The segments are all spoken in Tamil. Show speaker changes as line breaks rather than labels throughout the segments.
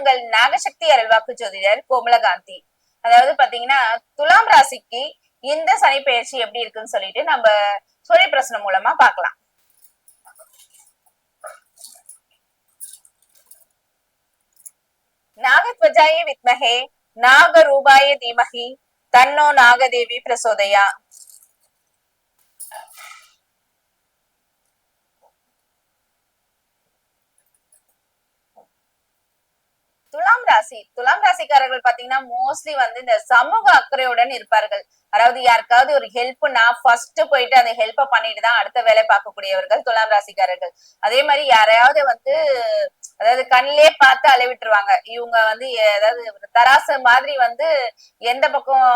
உங்கள் நாகசக்தி அருள்வாக்கு ஜோதிடர் கோமலகாந்தி. அதாவது பாத்தீங்கன்னா துலாம் ராசிக்கு இந்த சனி பெயர்ச்சி எப்படி இருக்குன்னு சொல்லிட்டு நம்ம சுழி பிரசனம் மூலமா பார்க்கலாம். நாகத்வஜாய வித்மஹே நாகரூபாய தீமகி தன்னோ நாகதேவி பிரசோதையா துலாம் ராசி துலாம் ராசிக்காரர்கள் பாத்தீங்கன்னா மோஸ்ட்லி வந்து இந்த சமூக அக்கறையுடன் இருப்பார்கள். அதாவது யாருக்காவது ஒரு ஹெல்ப்னா ஃபர்ஸ்ட் போயிட்டு அந்த ஹெல்ப்ப பண்ணிட்டு தான் அடுத்த வேலை பார்க்கக்கூடியவர்கள் துலாம் ராசிக்காரர்கள். அதே மாதிரி யாரையாவது வந்து அதாவது கண்ணிலே பார்த்து அளவிட்டுருவாங்க இவங்க வந்து அதாவது தராசு மாதிரி வந்து எந்த பக்கம்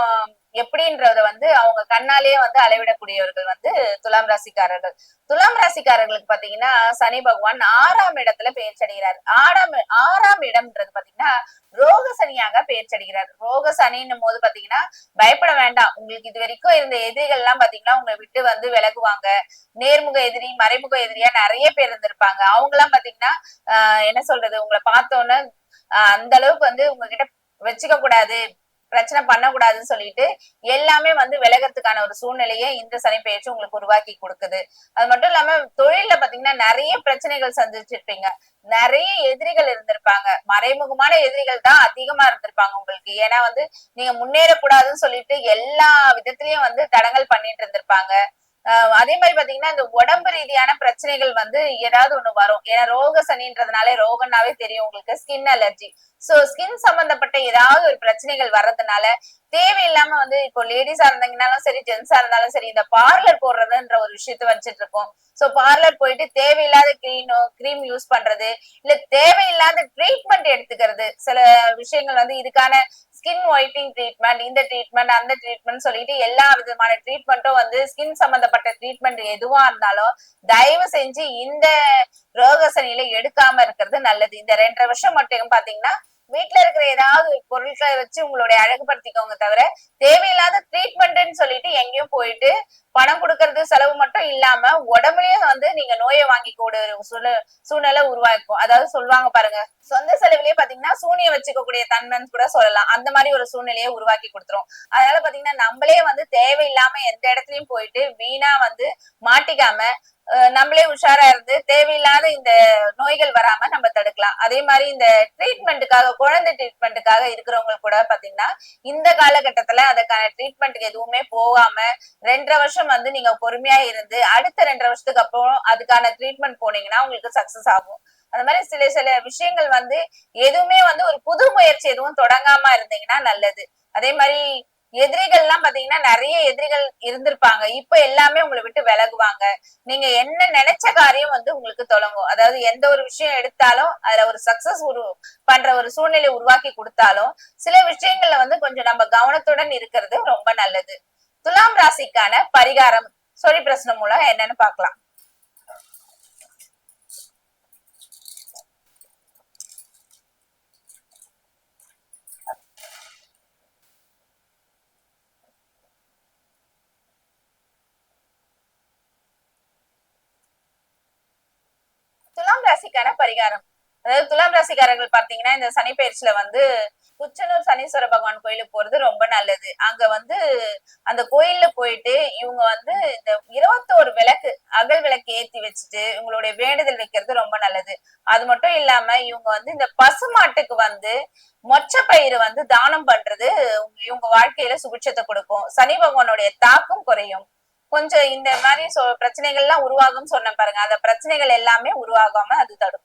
எப்படின்றத வந்து அவங்க கண்ணாலேயே வந்து அளவிடக்கூடியவர்கள் வந்து துலாம் ராசிக்காரர்கள். துலாம் ராசிக்காரர்களுக்கு பாத்தீங்கன்னா சனி பகவான் ஆறாம் இடத்துல பெயர்ச்சடைகிறார். ஆறாம் ஆறாம் இடம்ன்றது பாத்தீங்கன்னா ரோக சனியாக பெயர்ச்சடைகிறார். ரோக சனின்னும் போது பாத்தீங்கன்னா பயப்பட வேண்டாம். உங்களுக்கு இது வரைக்கும் இருந்த எதிரிகள் எல்லாம் பாத்தீங்கன்னா உங்களை விட்டு வந்து விலகுவாங்க. நேர்முக எதிரி மறைமுக எதிரியா நிறைய பேர் இருந்திருப்பாங்க. அவங்க எல்லாம் பாத்தீங்கன்னா ஆஹ் என்ன சொல்றது? உங்களை பார்த்தோன்னு அந்த அளவுக்கு வந்து உங்ககிட்ட வச்சுக்க கூடாது பிரச்சனை பண்ணக்கூடாதுன்னு சொல்லிட்டு எல்லாமே வந்து விலகிறதுக்கான ஒரு சூழ்நிலையை இந்த சனி உங்களுக்கு உருவாக்கி கொடுக்குது. அது மட்டும் இல்லாம தொழில பாத்தீங்கன்னா நிறைய பிரச்சனைகள் சந்திச்சிருப்பீங்க. நிறைய எதிரிகள் இருந்திருப்பாங்க. மறைமுகமான எதிரிகள் தான் அதிகமா இருந்திருப்பாங்க உங்களுக்கு. ஏன்னா வந்து நீங்க முன்னேறக்கூடாதுன்னு சொல்லிட்டு எல்லா விதத்திலயும் வந்து தடங்கல் பண்ணிட்டு இருந்திருப்பாங்க. அதே மாதிரி பாத்தீங்கன்னா இந்த உடம்பு ரீதியான பிரச்சனைகள் வந்து ஏதாவது ஒண்ணு வரும். ஏன்னா ரோக சனின்றதுனாலே ரோகன்னாவே தெரியும் உங்களுக்கு ஸ்கின் அலர்ஜி சோ ஸ்கின் சம்பந்தப்பட்ட ஏதாவது ஒரு பிரச்சனைகள் வர்றதுனால தேவையில்லாம வந்து இப்போ லேடிஸா இருந்தீங்கனாலும் சரி ஜென்ஸா இருந்தாலும் சரி இந்த பார்லர் போடுறதுன்ற ஒரு விஷயத்த வச்சுட்டு இருக்கோம். சோ பார்லர் போயிட்டு தேவையில்லாத கிரீனோ கிரீம் யூஸ் பண்றது இல்ல தேவையில்லாத ட்ரீட்மெண்ட் எடுத்துக்கிறது. சில விஷயங்கள் வந்து இதுக்கான ஸ்கின் ஒயிட்டிங் ட்ரீட்மெண்ட் இந்த ட்ரீட்மெண்ட் அந்த ட்ரீட்மெண்ட் சொல்லிட்டு எல்லா விதமான ட்ரீட்மெண்ட்டும் வந்து ஸ்கின் சம்பந்தப்பட்ட ட்ரீட்மெண்ட் எதுவா இருந்தாலும் தயவு செஞ்சு இந்த ரோகசனில எடுக்காம இருக்கிறது நல்லது. இந்த ரெண்டரை வருஷம் மட்டும் பாத்தீங்கன்னா வீட்டுல இருக்கிற ஏதாவது பொருட்களை வச்சு உங்களுடைய அழகுபடுத்திக்கோங்க தவிர தேவையில்லாத ட்ரீட்மெண்ட்னு சொல்லிட்டு எங்கேயும் போயிட்டு பணம் கொடுக்கறது செலவு மட்டும் இல்லாம உடம்புலயே வந்து நீங்க நோயை வாங்கி கூட சூழ்நிலை உருவாக்கும். அதாவது சொல்லுவாங்க பாருங்க சொந்த செலவுலயே பாத்தீங்கன்னா சூனிய வச்சுக்கக்கூடிய தன்மைன்னு கூட சொல்லலாம். அந்த மாதிரி ஒரு சூழ்நிலையை உருவாக்கி கொடுத்துரும். அதனால பாத்தீங்கன்னா நம்மளே வந்து தேவையில்லாம எந்த இடத்துலயும் போயிட்டு வீணா வந்து மாட்டிக்காம நம்மளே உஷாரா இருந்து தேவையில்லாத இந்த நோய்கள் வராம நம்ம தடுக்கலாம். அதே மாதிரி இந்த ட்ரீட்மெண்ட்டுக்காக குழந்தை ட்ரீட்மெண்ட்டுக்காக இருக்கிறவங்க கூட பாத்தீங்கன்னா இந்த காலகட்டத்துல அதுக்கான ட்ரீட்மெண்ட்டுக்கு எதுவுமே போகாம ரெண்டரை வருஷம் வந்து நீங்க பொறுமையா இருந்து அடுத்த ரெண்டரை வருஷத்துக்கு அப்புறம் அதுக்கான ட்ரீட்மெண்ட் போனீங்கன்னா உங்களுக்கு சக்சஸ் ஆகும். அந்த மாதிரி சில சில விஷயங்கள் வந்து எதுவுமே வந்து ஒரு புது முயற்சி எதுவும் தொடங்காம இருந்தீங்கன்னா நல்லது. அதே மாதிரி எதிரிகள் எல்லாம் பாத்தீங்கன்னா நிறைய எதிரிகள் இருந்திருப்பாங்க. இப்ப எல்லாமே உங்களை விட்டு விலகுவாங்க. நீங்க என்ன நினைச்ச காரியம் வந்து உங்களுக்கு தொடங்கும். அதாவது எந்த ஒரு விஷயம் எடுத்தாலும் அதுல ஒரு சக்சஸ் உரு பண்ற ஒரு சூழ்நிலை உருவாக்கி கொடுத்தாலும் சில விஷயங்கள்ல வந்து கொஞ்சம் நம்ம கவனத்துடன் இருக்கிறது ரொம்ப நல்லது. துலாம் ராசிக்கான பரிகாரம் சொல்லி பிரச்சனை மூலம் என்னன்னு பாக்கலாம் துலாம் ராசிக்கான பரிகாரம். அதாவது துலாம் ராசிக்காரர்கள் பாத்தீங்கன்னா இந்த சனி பயிற்சியில வந்து குச்சனூர் சனீஸ்வர பகவான் கோயிலுக்கு போறது ரொம்ப நல்லது. அங்க வந்து அந்த கோயில்ல போயிட்டு இவங்க வந்து இந்த இருபத்தோரு விளக்கு அகல் விளக்கு ஏத்தி வச்சுட்டு உங்களுடைய வேண்டுதல் வைக்கிறது ரொம்ப நல்லது. அது மட்டும் இல்லாம இவங்க வந்து இந்த பசுமாட்டுக்கு வந்து மொச்ச பயிர் வந்து தானம் பண்றது இவங்க வாழ்க்கையில சுபிட்சத்தை கொடுக்கும். சனி பகவானுடைய தாக்கம் குறையும். கொஞ்சம் இந்த மாதிரி பிரச்சனைகள் எல்லாம் உருவாகும் சொன்ன பாருங்க. அந்த பிரச்சனைகள் எல்லாமே உருவாகாம அது தடுக்கும்.